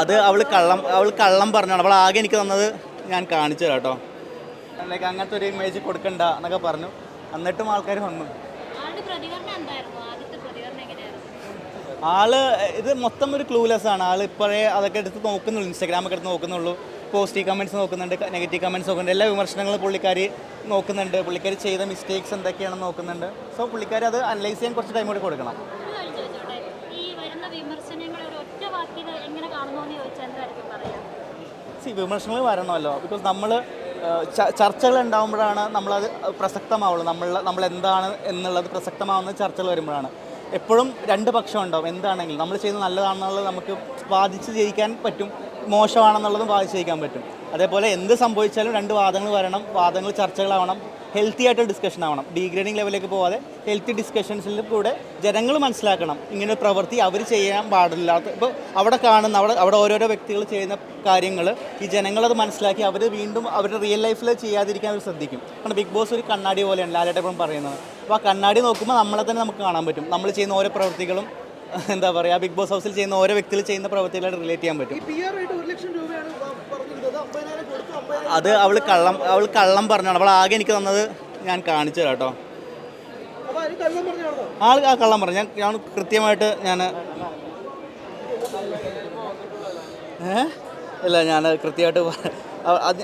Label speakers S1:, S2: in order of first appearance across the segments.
S1: അത് അവൾ കള്ളം അവൾ കള്ളം പറഞ്ഞാണ്. അവൾ ആകെ എനിക്ക് തന്നത് ഞാൻ കാണിച്ചു തരാം കേട്ടോ. ലൈക്ക് അങ്ങനത്തെ ഒരു ഇമേജ് കൊടുക്കണ്ട എന്നൊക്കെ പറഞ്ഞു. എന്നിട്ടും ആൾക്കാർ വന്നു. ആൾ ഇത് മൊത്തം ഒരു ക്ലൂലെസ് ആണ്. ആൾ ഇപ്പോഴേ അതൊക്കെ എടുത്ത് നോക്കുന്നുള്ളൂ. ഇൻസ്റ്റാഗ്രാമൊക്കെ എടുത്ത് നോക്കുന്നുള്ളൂ. പോസിറ്റീവ് കമന്റ്സ് നോക്കുന്നുണ്ട് നെഗറ്റീവ് കമന്റ്സ് നോക്കുന്നുണ്ട്. എല്ലാ വിമർശനങ്ങളും പുള്ളിക്കാരി നോക്കുന്നുണ്ട്. പുള്ളിക്കാരി ചെയ്ത മിസ്റ്റേക്സ് എന്തൊക്കെയാണെന്ന് നോക്കുന്നുണ്ട്. സോ പുള്ളിക്കാരി അത് അനലൈസ് ചെയ്യാൻ കുറച്ച് ടൈം കൂടി കൊടുക്കണം
S2: ഒരു കാര്യം ചോദിച്ചോട്ടെ ഈ വരുന്ന വിമർശനങ്ങൾ ഒരു ഒറ്റ വാക്കിൽ എങ്ങനെ കാണുന്നു എന്ന് ചോദിച്ചാൽ എന്തായിരിക്കും പറയാം
S1: സി വിമർശനങ്ങൾ വരണമല്ലോ. ബിക്കോസ് നമ്മൾ ചർച്ചകൾ ഉണ്ടാകുമ്പോഴാണ് നമ്മളത് പ്രസക്തമാവുള്ളൂ. നമ്മൾ നമ്മൾ എന്താണ് എന്നുള്ളത് പ്രസക്തമാവുന്ന ചർച്ചകൾ വരുമ്പോഴാണ്. എപ്പോഴും രണ്ട് പക്ഷം ഉണ്ടാവും. എന്താണെങ്കിലും നമ്മൾ ചെയ്യുന്നത് നല്ലതാണെന്നുള്ളത് നമുക്ക് വാദിച്ച് ജയിക്കാൻ പറ്റും. മോശമാണെന്നുള്ളതും വാദിച്ച് ജയിക്കാൻ പറ്റും. അതേപോലെ എന്ത് സംഭവിച്ചാലും രണ്ട് വാദങ്ങൾ വരണം. വാദങ്ങൾ ചർച്ചകളാവണം. ഹെൽത്തി ആയിട്ട് ഡിസ്കഷൻ ആവണം. ഡീഗ്രേഡിംഗ് ലെവലിലേക്ക് പോവാതെ ഹെൽത്തി ഡിസ്കഷൻസിൽ കൂടെ ജനങ്ങൾ മനസ്സിലാക്കണം. ഇങ്ങനെ ഒരു പ്രവൃത്തി അവർ ചെയ്യാൻ പാടില്ലാത്ത ഇപ്പോൾ അവിടെ കാണുന്ന അവിടെ അവിടെ ഓരോരോ വ്യക്തികൾ ചെയ്യുന്ന കാര്യങ്ങൾ ഈ ജനങ്ങളത് മനസ്സിലാക്കി അവർ വീണ്ടും അവരുടെ റിയൽ ലൈഫിൽ ചെയ്യാതിരിക്കാൻ അവർ ശ്രദ്ധിക്കും. കാരണം ബിഗ് ബോസ് ഒരു കണ്ണാടി പോലെയാണ് ലാലേട്ടപ്പം പറയുന്നത്. അപ്പോൾ ആ കണ്ണാടി നോക്കുമ്പോൾ നമ്മളെ തന്നെ നമുക്ക് കാണാൻ പറ്റും. നമ്മൾ ചെയ്യുന്ന ഓരോ പ്രവൃത്തികളും എന്താ പറയുക ബിഗ് ബോസ് ഹൗസിൽ ചെയ്യുന്ന ഓരോ വ്യക്തികൾ ചെയ്യുന്ന പ്രവൃത്തികളായിട്ട് റിലേറ്റ് ചെയ്യാൻ പറ്റും. അത് അവൾ കള്ളം അവൾ കള്ളം പറഞ്ഞാണ് അവൾ ആകെ എനിക്ക് തന്നത് ഞാൻ കാണിച്ചു തരാം കേട്ടോ. ആൾ ആ കള്ളം പറഞ്ഞു. ഞാൻ ഞാൻ കൃത്യമായിട്ട് ഞാൻ ഏഹ് ഇല്ല ഞാൻ കൃത്യമായിട്ട്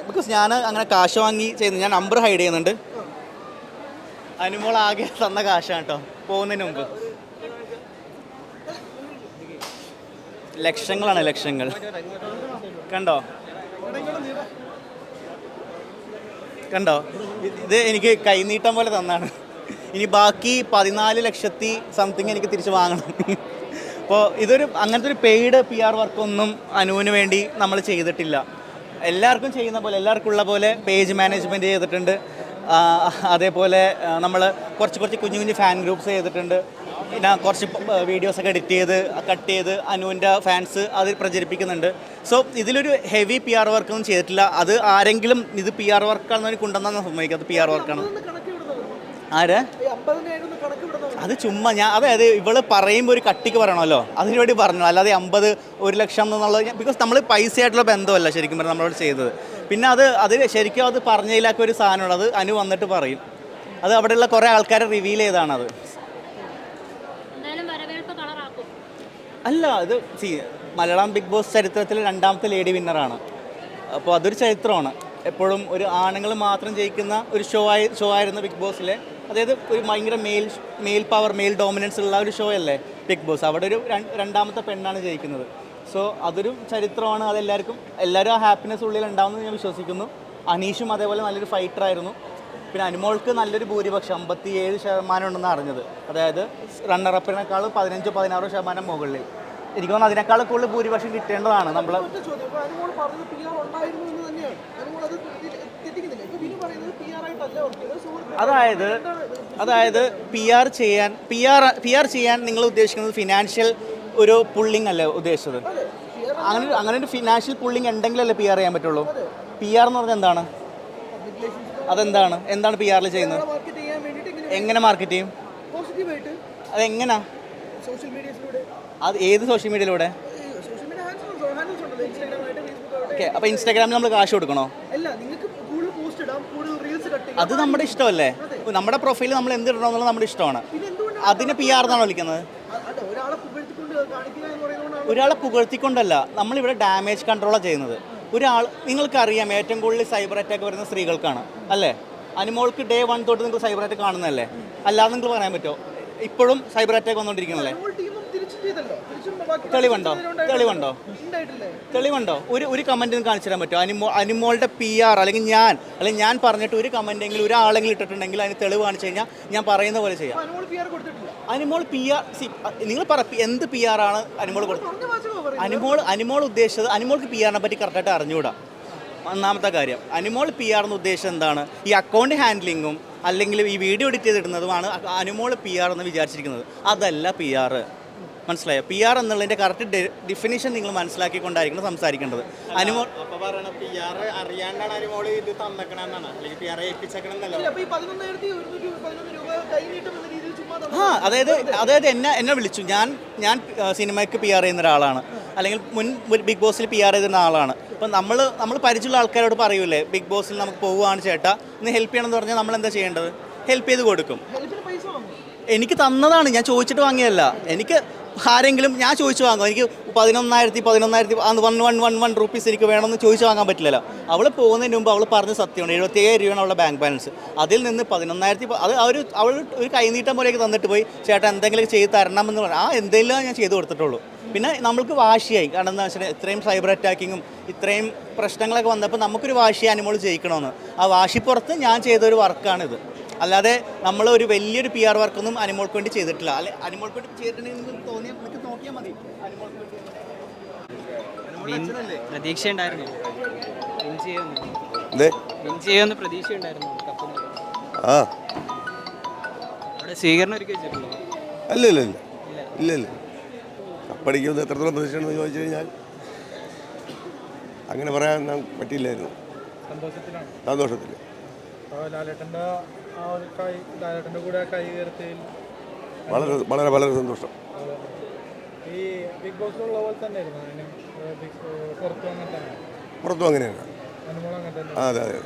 S1: ബിക്കോസ് ഞാൻ അങ്ങനെ കാശ് വാങ്ങി ചെയ്യുന്നു. ഞാൻ നമ്പർ ഹൈഡ് ചെയ്യുന്നുണ്ട്. അനുമോൾ ആകെ തന്ന കാശാണ് കേട്ടോ പോകുന്നതിന് മുമ്പ്. ലക്ഷങ്ങളാണ് ലക്ഷങ്ങൾ. കണ്ടോ? കണ്ടോ? ഇത് എനിക്ക് കൈനീട്ടം പോലെ തന്നാണ്. ഇനി ബാക്കി പതിനാല് ലക്ഷത്തി സംതിങ് എനിക്ക് തിരിച്ച് വാങ്ങണം. അപ്പോൾ ഇതൊരു അങ്ങനത്തെ ഒരു പെയ്ഡ് പി ആർ വർക്കൊന്നും അനുവിന് വേണ്ടി നമ്മൾ ചെയ്തിട്ടില്ല. എല്ലാവർക്കും ചെയ്യുന്ന പോലെ എല്ലാവർക്കും ഉള്ള പോലെ പേജ് മാനേജ്മെന്റ് ചെയ്തിട്ടുണ്ട്. അതേപോലെ നമ്മൾ കുറച്ച് കുറച്ച് കുഞ്ഞു കുഞ്ഞു ഫാൻ ഗ്രൂപ്പ്സ് ചെയ്തിട്ടുണ്ട്. പിന്നെ കുറച്ച് വീഡിയോസ് ഒക്കെ എഡിറ്റ് ചെയ്ത് കട്ട് ചെയ്ത് അനുവിന്റെ ഫാൻസ് അത് പ്രചരിപ്പിക്കുന്നുണ്ട്. സോ ഇതിലൊരു ഹെവി പി ആർ വർക്കൊന്നും ചെയ്തിട്ടില്ല. അത് ആരെങ്കിലും ഇത് പി ആർ വർക്കാണെന്ന് കൊണ്ടുവന്നാന്ന് സമ്മതിക്കും അത് പി ആർ വർക്കാണ് ആരെ? അത് ചുമ്മാ ഞാൻ അതായത് ഇവൾ പറയുമ്പോൾ ഒരു കട്ടിക്ക് പറയണമല്ലോ. അതിനു വേണ്ടി പറഞ്ഞു അല്ലാതെ അമ്പത് ഒരു ലക്ഷം എന്നുള്ളത് ബിക്കോസ് നമ്മൾ പൈസ ആയിട്ടുള്ള ബന്ധമല്ല ശരിക്കും പറഞ്ഞാൽ നമ്മളോട് ചെയ്തത്. പിന്നെ അത് അത് ശരിക്കും അത് പറഞ്ഞതിലൊക്കെ ഒരു സാധനമുള്ളത് അനു വന്നിട്ട് പറയും. അത് അവിടെയുള്ള കുറേ ആൾക്കാരെ റിവീൽ ചെയ്താണത്. അല്ല അത് സി മലയാളം ബിഗ് ബോസ് ചരിത്രത്തിലെ രണ്ടാമത്തെ ലേഡി വിന്നറാണ് അപ്പോൾ അതൊരു ചരിത്രമാണ്. എപ്പോഴും ഒരു ആണുങ്ങൾ മാത്രം ജയിക്കുന്ന ഒരു ഷോ ആയി ഷോ ആയിരുന്നു ബിഗ് ബോസിലെ. അതായത് ഒരു ഭയങ്കര male male power male dominance ഉള്ള ഒരു ഷോ അല്ലേ ബിഗ് ബോസ്. അവിടെ ഒരു രണ്ടാമത്തെ പെണ്ണാണ് ജയിക്കുന്നത്. സോ അതൊരു ചരിത്രമാണ്. അതെല്ലാവർക്കും എല്ലാവരും ആ ഹാപ്പിനെസ് ഉള്ളിൽ ഉണ്ടാവുമെന്ന് ഞാൻ വിശ്വസിക്കുന്നു. അനീഷും അതേപോലെ നല്ലൊരു ഫൈറ്ററായിരുന്നു പിന്നെ അനുമോൾക്ക് നല്ലൊരു ഭൂരിപക്ഷം അമ്പത്തി ഏഴ് ശതമാനം ഉണ്ടെന്ന് അറിഞ്ഞത്. അതായത് റണ്ണറപ്പിനേക്കാൾ പതിനഞ്ചോ പതിനാറോ ശതമാനം മുകളിൽ. എനിക്ക് തോന്നുന്നു അതിനേക്കാൾ കൂടുതൽ ഭൂരിപക്ഷം കിട്ടേണ്ടതാണ് നമ്മൾ അതായത് അതായത് പി ആർ ചെയ്യാൻ പി ആർ പി ആർ ചെയ്യാൻ നിങ്ങൾ ഉദ്ദേശിക്കുന്നത് ഫിനാൻഷ്യൽ ഒരു പുള്ളിങ് അല്ലേ ഉദ്ദേശിച്ചത്? അങ്ങനെ അങ്ങനെ ഒരു ഫിനാൻഷ്യൽ പുള്ളിങ് ഉണ്ടെങ്കിലല്ലേ പി ആർ ചെയ്യാൻ പറ്റുള്ളൂ. പി ആർ എന്ന് പറഞ്ഞാൽ എന്താണ്? അതെന്താണ്? എന്താണ് പി ആറിൽ ചെയ്യുന്നത്? എങ്ങനെ മാർക്കറ്റ് ചെയ്യും? അതെങ്ങനെയാ
S3: സോഷ്യൽ മീഡിയയിലൂടെ
S1: അത് ഏത് സോഷ്യൽ മീഡിയയിലൂടെ ഓക്കെ അപ്പോൾ ഇൻസ്റ്റാഗ്രാമിൽ നമ്മൾ കാശ് കൊടുക്കണോ? അത് നമ്മുടെ ഇഷ്ടമല്ലേ? നമ്മുടെ പ്രൊഫൈൽ നമ്മൾ എന്ത് ഇടണോ എന്നുള്ളത് നമ്മുടെ ഇഷ്ടമാണ്. അതിനെ പി ആർ എന്നാണ് വിളിക്കുന്നത്?
S3: ഒരാളെ
S1: പുകഴ്ത്തിക്കൊണ്ടല്ല നമ്മളിവിടെ ഡാമേജ് കൺട്രോളാണ് ചെയ്യുന്നത്. ഒരാൾ നിങ്ങൾക്കറിയാം ഏറ്റവും കൂടുതൽ സൈബർ അറ്റാക്ക് വരുന്ന സ്ത്രീകൾക്കാണ് അല്ലേ? അനുമോൾക്ക് ഡേ വൺ തൊട്ട് നിങ്ങൾ സൈബർ അറ്റാക്ക് കാണുന്നതല്ലേ? അല്ലാതെ നിങ്ങൾ പറയാൻ പറ്റുമോ? ഇപ്പോഴും സൈബർ അറ്റാക്ക് വന്നുകൊണ്ടിരിക്കുന്നല്ലേ തെളിവുണ്ടോ? തെളിവുണ്ടോ? തെളിവുണ്ടോ? ഒരു ഒരു കമന്റ് കാണിച്ചു തരാൻ പറ്റുമോ? അനിമോ അനിമോളുടെ പി ആർ അല്ലെങ്കിൽ ഞാൻ അല്ലെങ്കിൽ ഞാൻ പറഞ്ഞിട്ട് ഒരു കമന്റെങ്കിലും ഒരാളെങ്കിലും ഇട്ടിട്ടുണ്ടെങ്കിൽ അതിന് തെളിവ് കാണിച്ചു കഴിഞ്ഞാൽ ഞാൻ പറയുന്ന പോലെ ചെയ്യാം.
S3: അനുമോൾ പി ആർ
S1: സി നിങ്ങൾ പറ എന്ത് പി ആർ ആണ് അനിമോൾ കൊടുത്തത് അനിമോൾ അനിമോൾ ഉദ്ദേശിച്ചത് അനിമോൾക്ക് പി ആറിനെ പറ്റി കറക്റ്റായിട്ട് അറിഞ്ഞുകൂടാ. ഒന്നാമത്തെ കാര്യം അനിമോൾ പി ആർ എന്ന ഉദ്ദേശം എന്താണ്? ഈ അക്കൗണ്ട് ഹാൻഡ്ലിങ്ങും അല്ലെങ്കിൽ ഈ വീഡിയോ എഡിറ്റ് ചെയ്തിടുന്നതുമാണ് അനിമോൾ പി ആർ എന്ന് വിചാരിച്ചിരിക്കുന്നത്. അതല്ല പി ആർ. മനസ്സിലായോ? പി ആർ എന്നുള്ളതിന്റെ കറക്റ്റ് ഡിഫിനിഷൻ നിങ്ങൾ മനസ്സിലാക്കിക്കൊണ്ടായിരിക്കണം സംസാരിക്കേണ്ടത്. അനിമോൾ
S4: അറിയാണ്ടാണ് ഇത് തന്നക്കണെന്നാണ് അല്ലെങ്കിൽ പി ആർ ഏൽപ്പിച്ചേക്കണെന്നല്ല
S1: ആ അതായത് അതായത് എന്നെ എന്നെ വിളിച്ചു. ഞാൻ ഞാൻ സിനിമയ്ക്ക് പി ആർ ചെയ്യുന്ന ഒരാളാണ്. അല്ലെങ്കിൽ മുൻ ബിഗ് ബോസിൽ പി ആർ ചെയ്തിരുന്ന ആളാണ്. അപ്പം നമ്മൾ നമ്മൾ പരിചയമുള്ള ആൾക്കാരോട് പറയൂലേ ബിഗ് ബോസിൽ നമുക്ക് പോവുകയാണ് ചേട്ടാ. ഇന്ന് ഹെൽപ്പ് ചെയ്യണമെന്ന് പറഞ്ഞാൽ നമ്മൾ എന്താ ചെയ്യേണ്ടത്? ഹെൽപ്പ് ചെയ്ത് കൊടുക്കും. എനിക്ക് തന്നതാണ്. ഞാൻ ചോദിച്ചിട്ട് വാങ്ങിയതല്ല. എനിക്ക് ആരെങ്കിലും ഞാൻ ചോദിച്ചു വാങ്ങും. എനിക്ക് പതിനൊന്നായിരത്തി പതിനൊന്നായിരത്തി one one one one rupees എനിക്ക് വേണമെന്ന് ചോദിച്ചു വാങ്ങാൻ പറ്റില്ലല്ലോ. അവൾ പോകുന്നതിന് മുമ്പ് അവൾ പറഞ്ഞ സത്യമാണ്. എഴുപത്തിയേഴ് രൂപയാണ് അവളുടെ ബാങ്ക് ബാലൻസ് അതിൽ നിന്ന് പതിനൊന്നായിരത്തി അത് അവർ അവൾ ഒരു കൈനീട്ടം പോലെയൊക്കെ തന്നിട്ട് പോയി ചേട്ടാ എന്തെങ്കിലും ചെയ്ത് എന്ന് പറഞ്ഞു ആ എന്തെങ്കിലും ഞാൻ ചെയ്തു കൊടുത്തിട്ടുള്ളൂ. പിന്നെ നമ്മൾക്ക് വാശിയായി. കാരണം എന്താ വെച്ചാൽ ഇത്രയും സൈബർ അറ്റാക്കിങ്ങും ഇത്രയും പ്രശ്നങ്ങളൊക്കെ വന്നപ്പോൾ നമുക്കൊരു വാശി അനുമോൾ ജയിക്കണമെന്ന് ആ വാശിപ്പുറത്ത് ഞാൻ ചെയ്തൊരു വർക്കാണിത് അല്ലാതെ നമ്മൾ ഒരു വലിയൊരു പി ആർ വർക്കൊന്നും അനിമോൾക്ക് വേണ്ടി ചെയ്തിട്ടില്ല. അല്ലെ അനിമോൾക്ക് വേണ്ടി ചെയ്തിട്ടുണ്ടെങ്കിൽ തോന്നിയാൽ നിങ്ങൾക്ക് നോക്കിയാൽ മതി. അനിമോൾക്ക് വേണ്ടി?
S5: പ്രതീക്ഷ ഉണ്ടായിരുന്നു പ്രതീക്ഷ ഉണ്ടായിരുന്നു കപ്പിന്
S6: ആ.
S5: സ്വീകരണം
S6: അല്ല ഇല്ല ഇല്ല. ഇല്ല. ഇല്ല കപ്പടിക്കുമെന്ന് എത്രത്തോളം പ്രതീക്ഷയാണെന്ന് ചോദിച്ചു കഴിഞ്ഞാൽ അങ്ങനെ പറയാൻ നമുക്ക് പറ്റിയില്ലായിരുന്നു.
S7: സന്തോഷത്തിലാണ്.
S6: സന്തോഷത്തിൽ
S7: ആ ഒരു കൈ കൂടെ കൈ ഉയർത്തിയിൽ
S6: വളരെ വളരെ വളരെ സന്തോഷം.
S7: ഈ ബിഗ് പോലെ തന്നെ ബിഗ് പുറത്തും അങ്ങനെ തന്നെ
S6: പുറത്തും അങ്ങനെയാണ്.
S7: തന്നെ
S6: ആ അതെ അതെ.